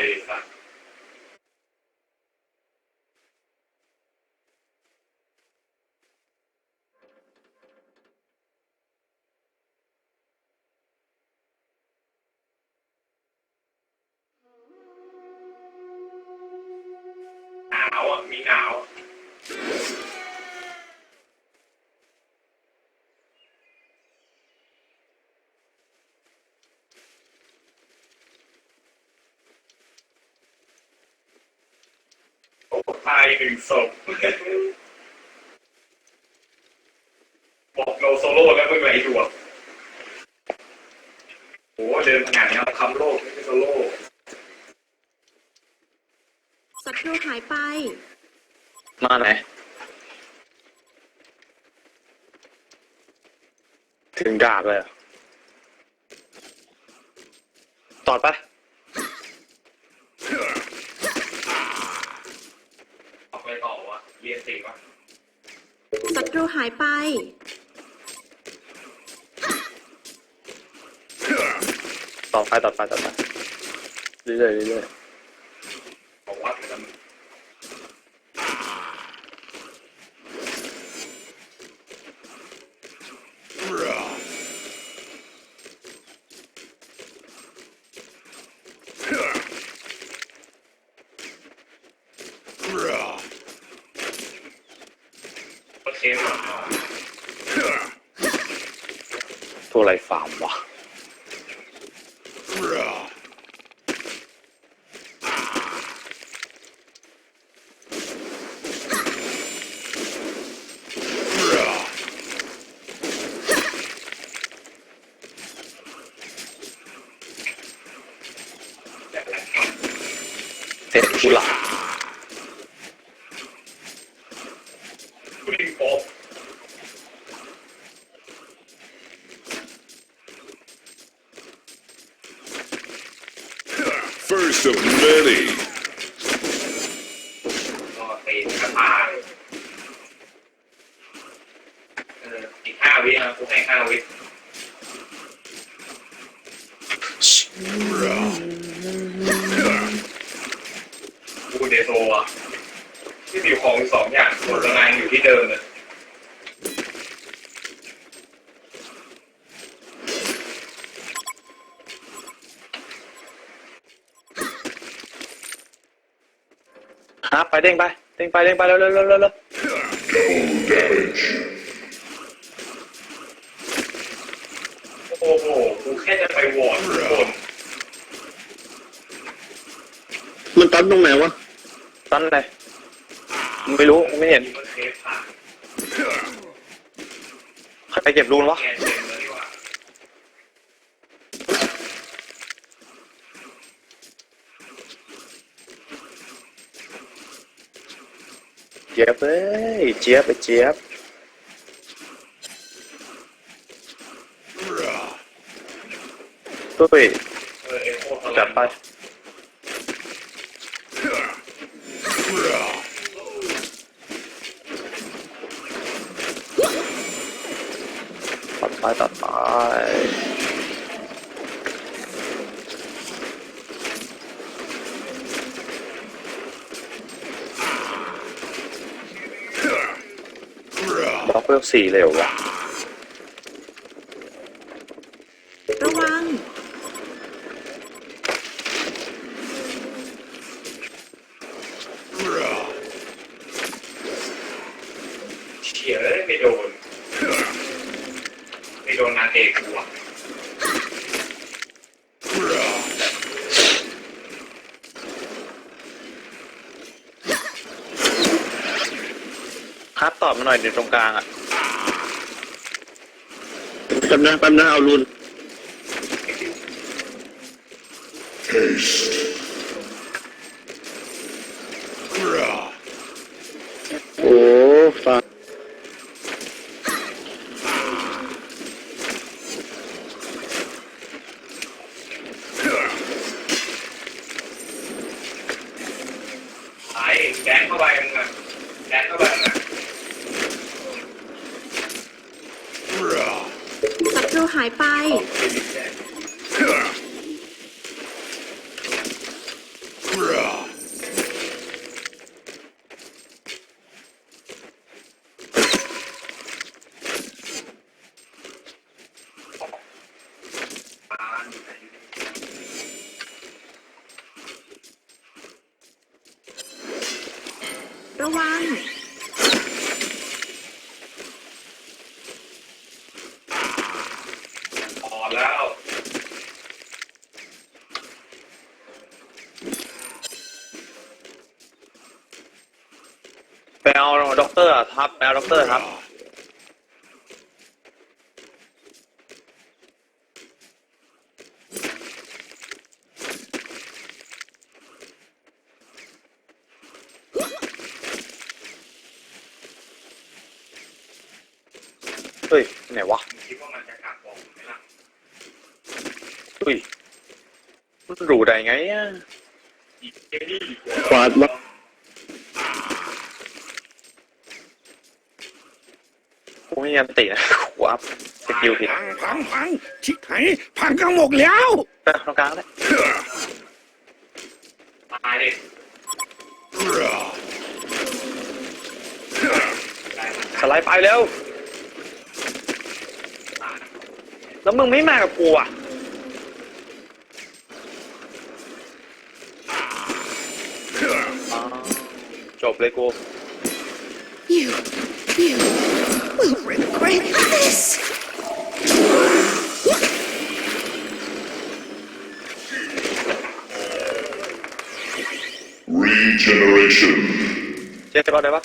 เลย หนึ่งศพบอกโนโซโล่แล้วเมื่อไหร่ดวงโอ้เดินขนาดนี้เอาคำโลกไม่ใช่โซโล่ศัตรูหายไป มาไหน ถึงดาบเลยเหรอตอดไปะ ออกไปต่อวะเรียนสิวะ ศั ตรูหายไป ต่อไปต่อไปต่อไปเรื่อยๆเรื่อยอกว่าแต่มัน โอเคหมด ๆตัวอะไรฟาร์มวะ แบบไหน เสร็จกูละ คุณลิงโป๊ะ First of many. ก็ตีกระตายเอออีกห้าวินะกูให้ห้าวิกูเดโซอะที่มีของสองอย่างหมดแล้วงานอยู่ที่เดิมเลย ฮะไปเด้งไปเด้งไปเด้งไปเร็วเร็วเร็วเร็วเร็วโอ้โหกูแค่จะไปวอร์ดทุกคนมันตันตรงไหนวะตั้นเลยไม่รู้ไม่เห็นมีมันเคสผ่านใครไปเก็บรูนวะ แกนเต็มแล้วนี่หว่า เจี๊ยบเอ้ยเจี๊ยบไปเจี๊ยบตุ้ยจัดไปตัดไปตัดไป บล็อกเวลสี่เร็วว่ะระวัง เฉียเลยไม่โดนไม่โดนนางเอกกูอะฮัทตอบมาหน่อยเดี๋ยวตรงกลางอะ แป๊บนะแป๊บนะเอาลุน โอ้ฟา ไอ้แดนเข้าไปมึงอะแดนเข้าไปมึงอะ ศัตรู หายไป ไม่มีแดน ระวัง พอแล้ว ไปเอาด็อกเตอร์อะ ครับไปเอาด็อกเตอร์ครับ เฮ้ยไหนวะคิดว่ามันจะกลับบอกไหมล่ะเฮ้ยมันรู้ได้ไงอะ อีกแค่นี้ขวาดมา กูไม่ยันตินะกูอัพสกิลผิดพังพังพังชิบหายพังกันหมดแล้วไปตรงกลางเลยตายดิได้มันสไลด์ไปเร็วตายแล้วมึงไม่มากับกูอะอ๋อจบเลยกู You, you will regret this. Regeneration. เจ๊จะรอดได้ปะ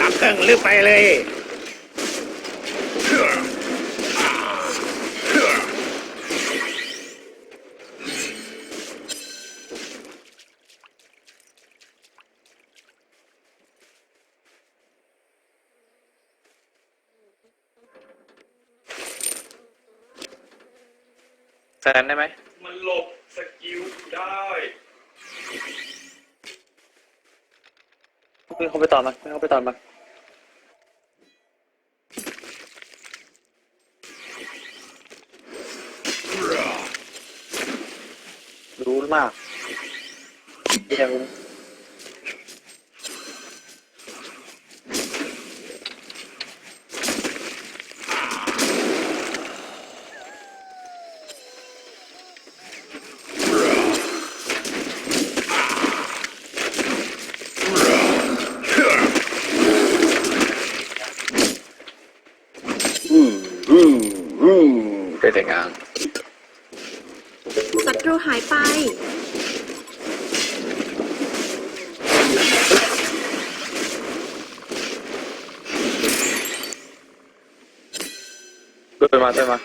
นับเพิ่งลือไปเลย นได้ไหมมันหลบสกิลได้ไม่เข้าไปตอนมันไม่เข้าไปตอนมันรู้มากเดี๋ยว ได้แต่งงาน ศัตรูหายไป เดินมาเดินมา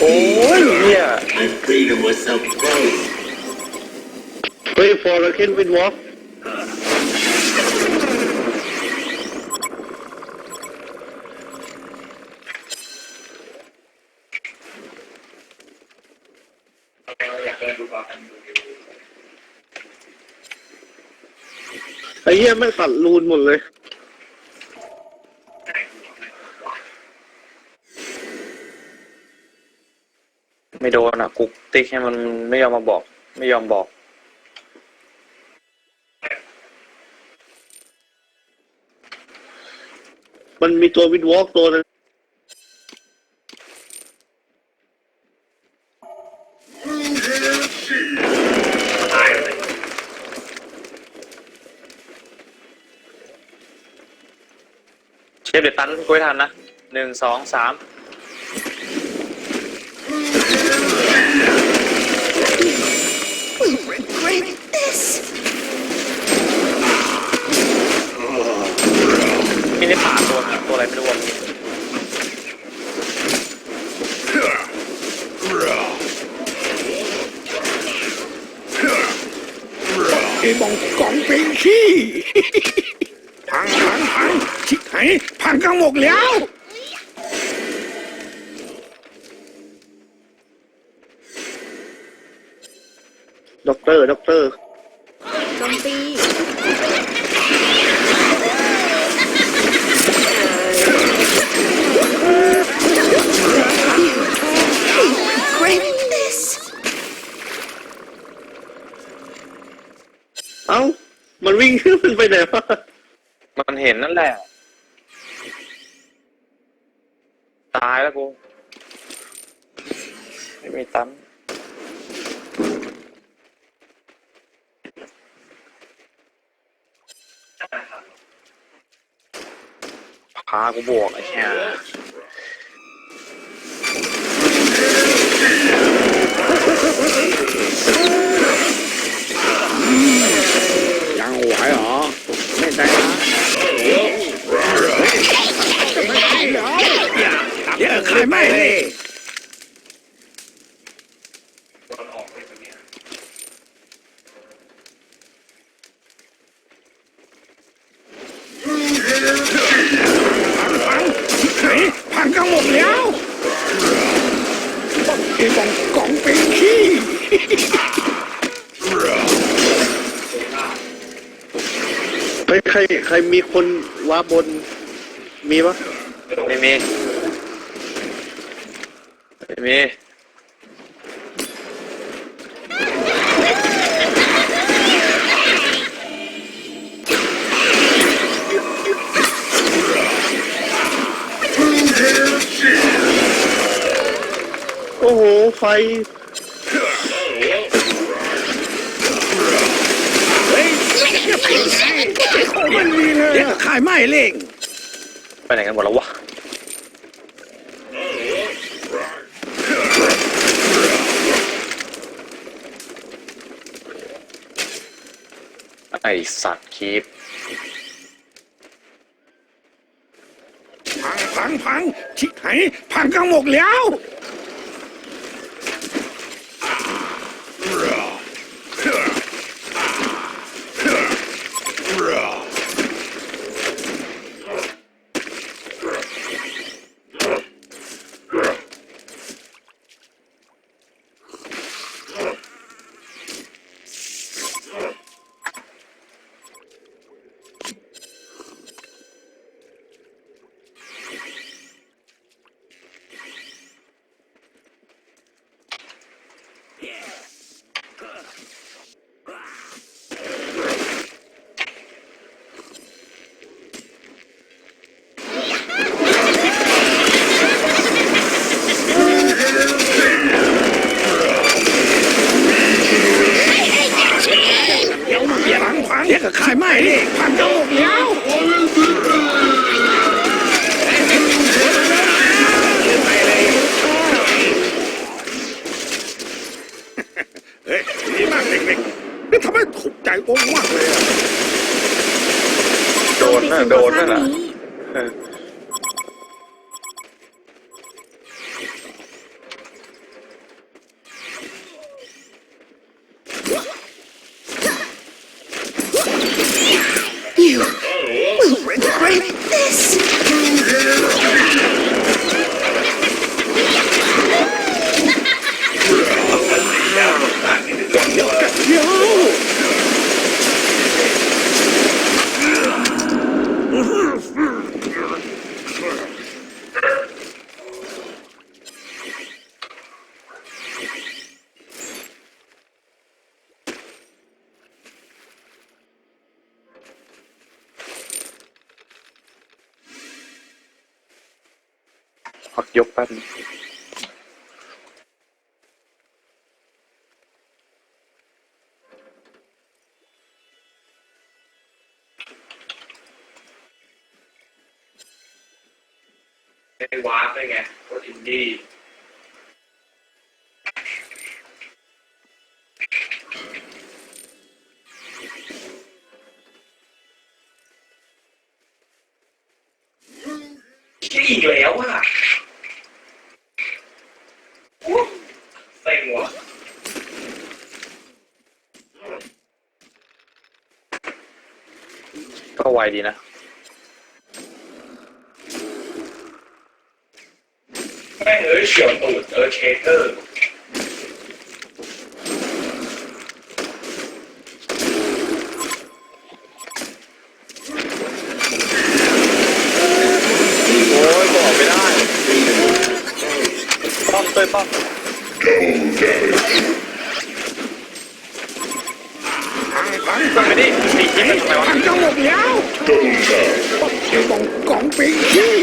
โอ้ยเนี่ย My freedom was so close. เฮ้ยฟอร์เรเคนวินวอล์ก เราอยาก เดินดูก่อนกันดูไอ้เหี้ยไม่งตัดรูนหมดเลย ไม่โดนอะกุ๊กติ๊กให้มันไม่ยอมมาบอก ไม่ยอมบอก มันมีตัววินวอล์กตัวนึงตายเลยเชฟเดี๋ยวตันกูให้ทันนะหนึ่งสองสาม Will regret this. มินิป่าตัวนะตัว อะไรไม่รู้อะไอ้บองกองเป็นขี้พังพังพังชิบหายพังกันหมดแล้วด็อกเตอร์ด็อกเตอร์ โจมตี ลิงมันไปไหนวะมันเห็นนั่นแหละ ตายแล้วกู ไม่มีตันพากูบวกไอ้เหี้ย ยังไหวเหรอไม่ได้นะเดี๋ยวขายไม่เลย ตอนออกไปแบบเนี้ย พังเฮ้ยพังกันหมดแล้วไอ้บองกองเป็นขี้ ไปใครใครมีคนว้าบน มีปะไม่มี ไม่มี โอ้โห ไฟ มันมีเลยเดี๋ยวขายไม่เล่งไปไหนกันหมดแล้ววะไอสัตว์คีปพังพังพังชิบหายพังกันหมดแล้ว You oh, will regret this. ได้วาร์ปด้ไงกดอินดี้ขี้อีกแล้วอะเซ็งว่ะก็ไวดีนะ แม่งเอ้ยเฉียวตูดเออเชเกอร์ โอ้ยบอกไม่ได้ป้อมเต้ยป้อม พังพัง ไปดิไอ้ หายพังทั้งหมดแล้วไอ้บองกองเป็นขี้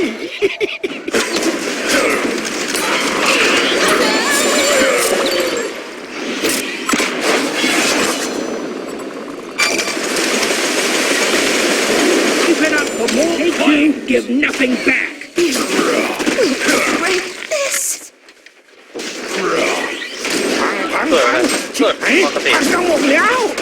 Keep it up for more fighting. Give nothing back. Break this. พังพัง เกิด พัง เกิด หาย ปกติพังทั้งหมดแล้ว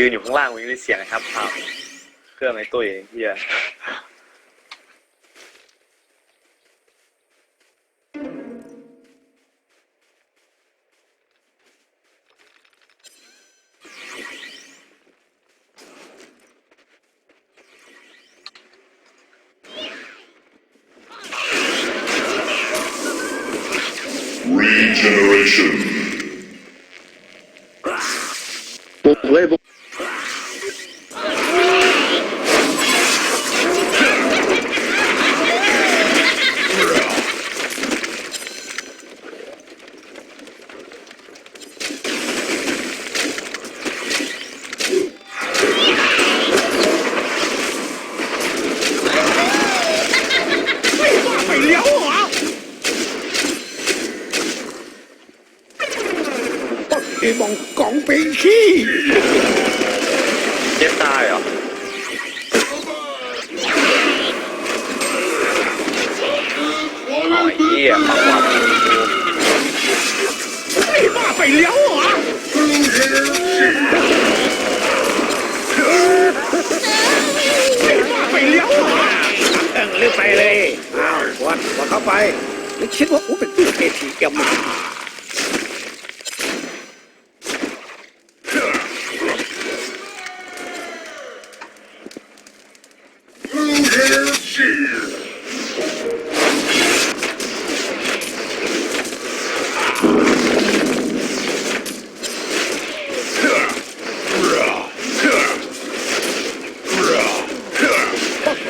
ยืนอยู่ข้างล่างกูยังได้เสียงนะครับพามเครื่องไอ้ตุ้ยเฮียบุกเลยบุก ไปเลี้ยวเหรอ ไอ้บองกองเป็นขี้เจ็บตายเหรออ๋อไอ้เหี้ยปังวับไอ้บ้าไปเลี้ยวเหรอไอ้บ้าไปเลี้ยวเหรอเอิงรีบไปเลยอ้าววัดวัดเข้าไปไม่คิดว่าอูเป็นผู้เอทีเอ็ม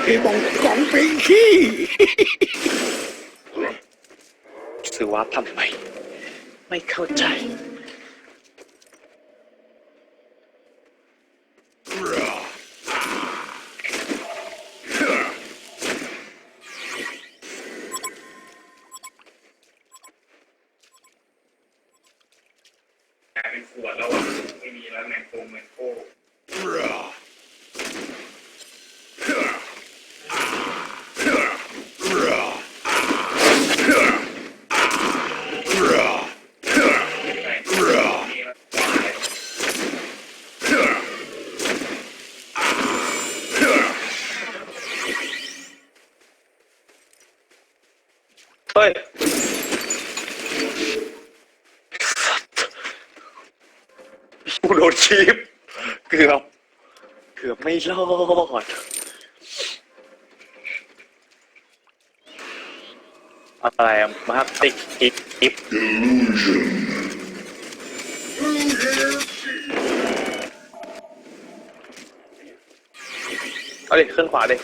ไอ้บองกองเป็นขี้ ซื้อว่าทำไม ไม่ เข้าใจ รอดอะไรมาติกอิฟอิฟเอาดิขึ้นขวาดิ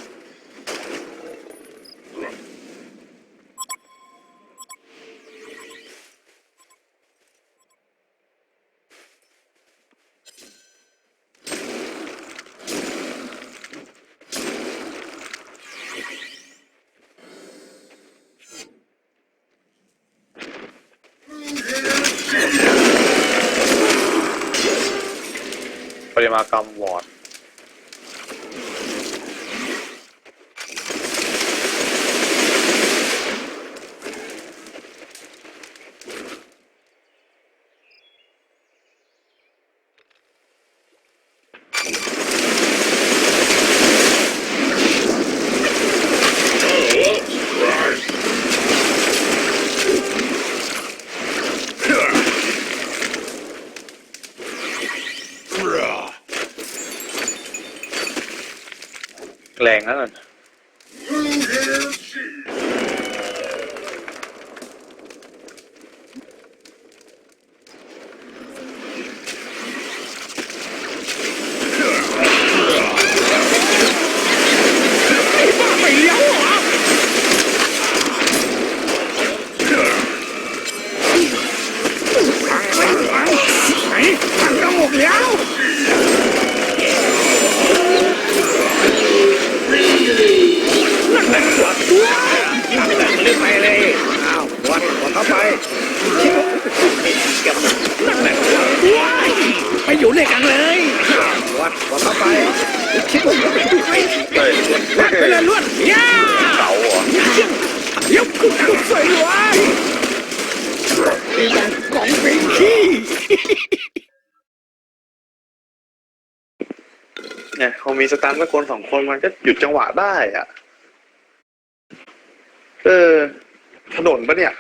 ลากรรมวอร์ด had. มีสตันสักคนสองคนมันก็หยุดจังหวะได้อะ เออ ถนนปะเนี่ย